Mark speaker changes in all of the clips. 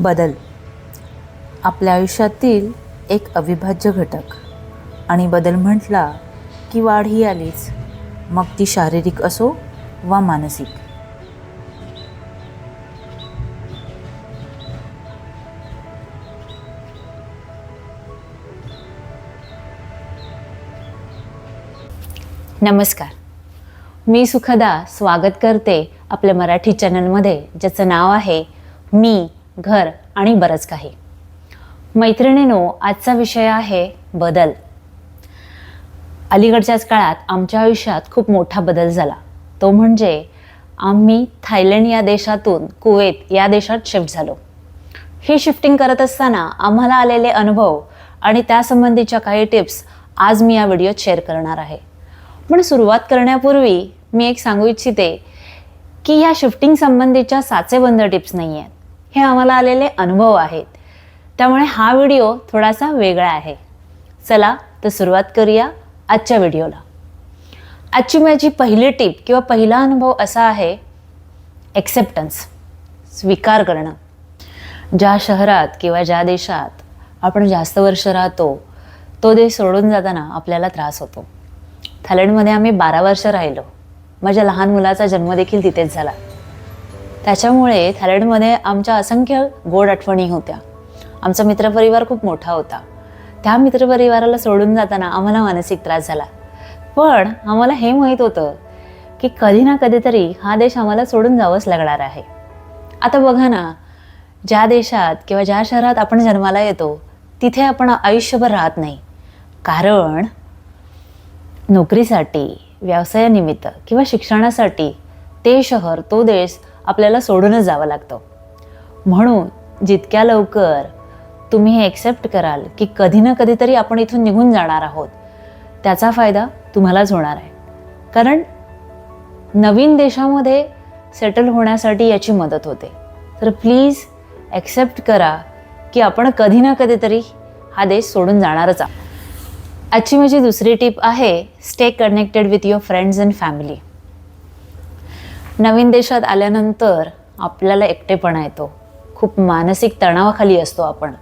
Speaker 1: बदल. आपल्या आयुष्यातील एक अविभाज्य घटक. आणि बदल म्हटला की वाढ ही आलीच. मग ती शारीरिक असो वा मानसिक.
Speaker 2: नमस्कार. मी सुखदा स्वागत करते आपल्या मराठी चॅनलमध्ये ज्याचं नाव आहे मी घर आणि बरंच काही. मैत्रिणीनो आजचा विषय आहे बदल. अलीकडच्याच काळात आमच्या आयुष्यात खूप मोठा बदल झाला. तो म्हणजे आम्ही थायलंड या देशातून कुवेत या देशात शिफ्ट झालो. ही शिफ्टिंग करत असताना आम्हाला आलेले अनुभव आणि त्यासंबंधीच्या काही टिप्स आज मी या व्हिडिओत शेअर करणार आहे. पण सुरुवात करण्यापूर्वी मी एक सांगू इच्छिते की ह्या शिफ्टिंग संबंधीच्या साचेबंद टिप्स नाही आहेत हे आम्हाला आलेले अनुभव आहेत. त्यामुळे हा व्हिडिओ थोडासा वेगळा आहे. चला तर सुरुवात करूया आजच्या व्हिडिओला. आजची माझी पहिली टिप किंवा पहिला अनुभव असा आहे एक्सेप्टन्स स्वीकार करणं. ज्या शहरात किंवा ज्या देशात आपण जास्त वर्ष राहतो तो देश सोडून जाताना आपल्याला त्रास होतो. थायलंडमध्ये आम्ही बारा वर्ष राहिलो. माझ्या लहान मुलाचा जन्म देखील तिथेच झाला. त्याच्यामुळे थायलंडमध्ये आमच्या असंख्य गोड आठवणी होत्या. आमचा मित्रपरिवार खूप मोठा होता. त्या मित्रपरिवाराला सोडून जाताना आम्हाला मानसिक त्रास झाला. पण आम्हाला हे माहीत होतं की कधी ना कधीतरी हा देश आम्हाला सोडून जावंच लागणार आहे. आता बघा ना ज्या देशात किंवा ज्या शहरात आपण जन्माला येतो तिथे आपण आयुष्यभर राहत नाही. कारण नोकरीसाठी व्यवसायानिमित्त किंवा शिक्षणासाठी ते शहर तो देश आपल्याला सोडूनच जावं लागतं. म्हणून जितक्या लवकर तुम्ही हे एक्सेप्ट कराल की कधी ना कधीतरी आपण इथून निघून जाणार आहोत त्याचा फायदा तुम्हालाच होणार आहे. कारण नवीन देशामध्ये सेटल होण्यासाठी याची मदत होते. तर प्लीज ॲक्सेप्ट करा की आपण कधी ना कधीतरी हा देश सोडून जाणारच आहोत. आजची माझी दुसरी टिप आहे stay connected with your friends and family नवीन देशात आल्यानंतर आपल्याला एकटेपणा येतो. खूप मानसिक तणावाखाली असतो आपण.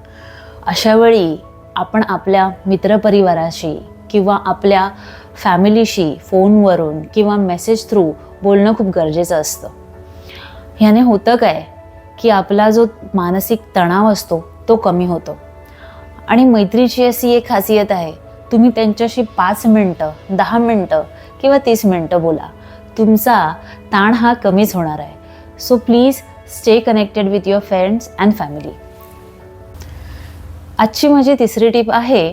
Speaker 2: अशा वेळी आपण आपल्या मित्रपरिवाराशी किंवा आपल्या फॅमिलीशी फोनवरून किंवा मेसेज थ्रू बोलणं खूप गरजेचं असतं. ह्याने होतं काय? की आपला जो मानसिक तणाव असतो तो कमी होतो. आणि मैत्रीची अशी एक खासियत आहे तुम्ही त्यांच्याशी पाच मिनटं दहा मिनटं किंवा तीस मिनटं बोला. तुमचा ताण हा कमीच होणार आहे. So please stay connected with your friends and family आजची माझी तिसरी टिप आहे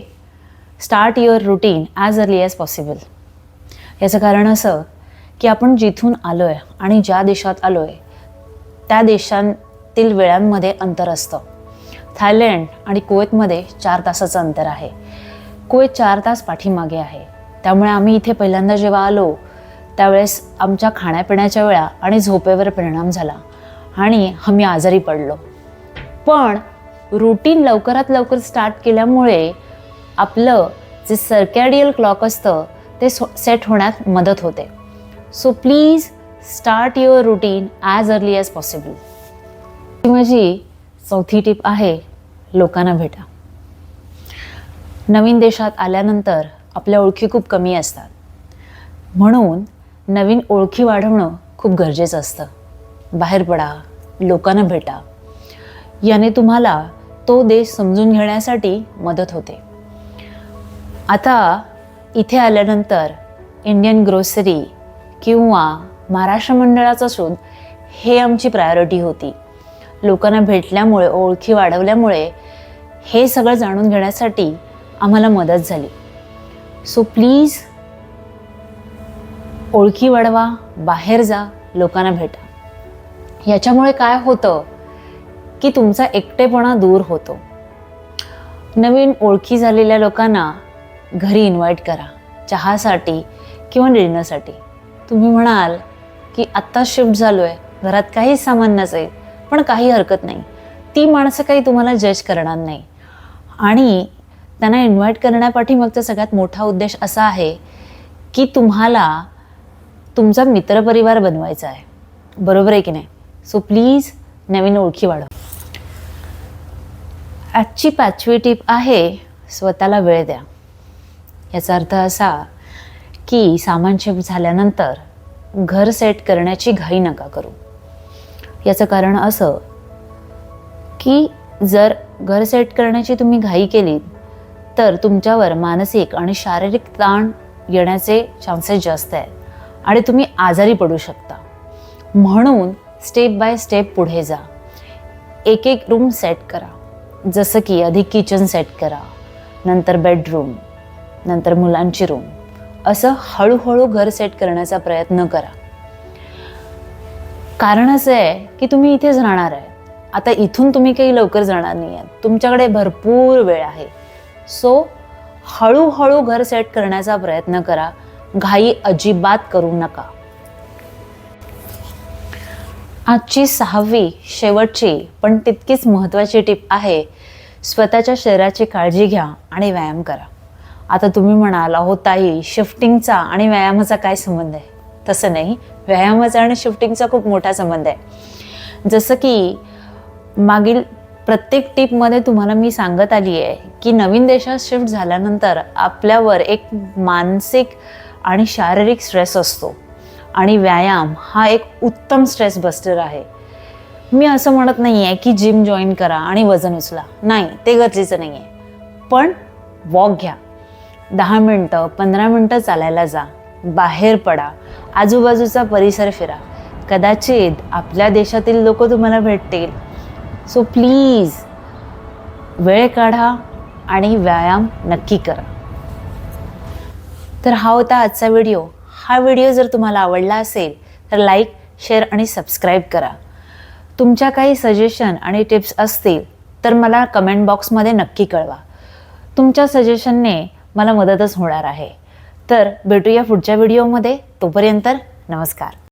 Speaker 2: start your routine as early as possible याचं कारण असं की आपण जिथून आलो आहे आणि ज्या देशात आलो आहे त्या देशांतील वेळांमध्ये अंतर असतं. थायलंड आणि कुवेतमध्ये चार तासाचं अंतर आहे. कुवेत चार तास पाठीमागे आहे. त्यामुळे आम्ही इथे पहिल्यांदा जेव्हा आलो त्यावेळेस आमच्या खाण्यापिण्याच्या वेळा आणि झोपेवर परिणाम झाला आणि आम्ही आजारी पडलो. पण रुटीन लवकरात लवकर स्टार्ट केल्यामुळे आपलं जे सर्कॅडियल क्लॉक असतं ते सेट होण्यात मदत होते. So please start your routine as early as possible माझी चौथी टिप आहे लोकांना भेटा. नवीन देशात आल्यानंतर आपल्या ओळखी खूप कमी असतात. म्हणून नवीन ओळखी वाढवणं खूप गरजेचं असतं. बाहेर पडा लोकांना भेटा. याने तुम्हाला तो देश समजून घेण्यासाठी मदत होते. आता इथे आल्यानंतर इंडियन ग्रोसरी किंवा महाराष्ट्र मंडळाचा शोध हे आमची प्रायोरिटी होती. लोकांना भेटल्यामुळे ओळखी वाढवल्यामुळे हे सगळं जाणून घेण्यासाठी आम्हाला मदत झाली. सो प्लीज ओळखी वाढवा बाहेर जा लोकांना भेटा. याच्यामुळे काय होतं की तुमचा एकटेपणा दूर होतो. नवीन ओळखी झालेल्या लोकांना घरी इन्व्हाइट करा चहासाठी किंवा डिनरसाठी. तुम्ही म्हणाल की आत्ता शिफ्ट झालो आहे घरात काहीच सामान नसेल पण काही हरकत नाही. ती माणसं काही तुम्हाला जज करणार नाही. आणि त्यांना इन्व्हाइट करण्यापाठीमागचा सगळ्यात मोठा उद्देश असा आहे की तुम्हाला तुमचा मित्रपरिवार बनवायचा आहे. बरोबर आहे की नाही? सो प्लीज नवीन ओळखी वाढव. आजची पाचवी टीप आहे स्वतःला वेळ द्या. याचा अर्थ असा की सामान शिफ्ट झाल्यानंतर घर सेट करण्याची घाई नका करू. याचं कारण असं की जर घर सेट करण्याची तुम्ही घाई केली तर तुमच्यावर मानसिक आणि शारीरिक ताण येण्याचे चान्सेस जास्त आहेत. आणि तुम्ही आजारी पडू शकता. म्हणून स्टेप बाय स्टेप पुढे जा. एक एक रूम सेट करा. जसं की आधी किचन सेट करा नंतर बेडरूम नंतर मुलांची रूम असं हळूहळू घर सेट करण्याचा प्रयत्न करा. कारण असं आहे की तुम्ही इथेच राहणार आहे. आता इथून तुम्ही काही लवकर जाणार नाही आहात. तुमच्याकडे भरपूर वेळ आहे. सो हळूहळू घर सेट करण्याचा प्रयत्न करा. घाई अजिबात करू नका. आजची सहावी शेवटची पण तितकीच महत्त्वाची टीप आहे स्वतःच्या शरीराची काळजी घ्या आणि व्यायाम करा. आता तुम्ही म्हणाल अहो ताई शिफ्टिंगचा आणि व्यायामाचा काय संबंध आहे? तसं नाही. व्यायामाचा आणि शिफ्टिंगचा खूप मोठा संबंध आहे. जसं की मागील प्रत्येक टीपमध्ये तुम्हाला मी सांगत आली आहे की नवीन देशात शिफ्ट झाल्यानंतर आपल्यावर एक मानसिक आणि शारीरिक स्ट्रेस असतो. आणि व्यायाम हा एक उत्तम स्ट्रेस बस्टर आहे. मी असं म्हणत नाही आहे की जिम जॉईन करा आणि वजन उचला. नाही ते गरजेचं नाही आहे पण वॉक घ्या. दहा मिनटं पंधरा मिनटं चालायला जा. बाहेर पडा. आजूबाजूचा परिसर फिरा. कदाचित आपल्या देशातील लोक तुम्हाला भेटतील. सो प्लीज वेळ काढा आणि व्यायाम नक्की करा. तर हा होता आजचा व्हिडिओ. हा व्हिडिओ जर तुम्हाला आवडला असेल तर लाईक शेअर आणि सबस्क्राईब करा. तुमच्या काही सजेशन आणि टिप्स असतील तर मला कमेंट बॉक्समध्ये नक्की कळवा. तुमच्या सजेशनने मला मदतच होणार आहे. तर भेटूया पुढच्या व्हिडिओमध्ये. तोपर्यंत नमस्कार.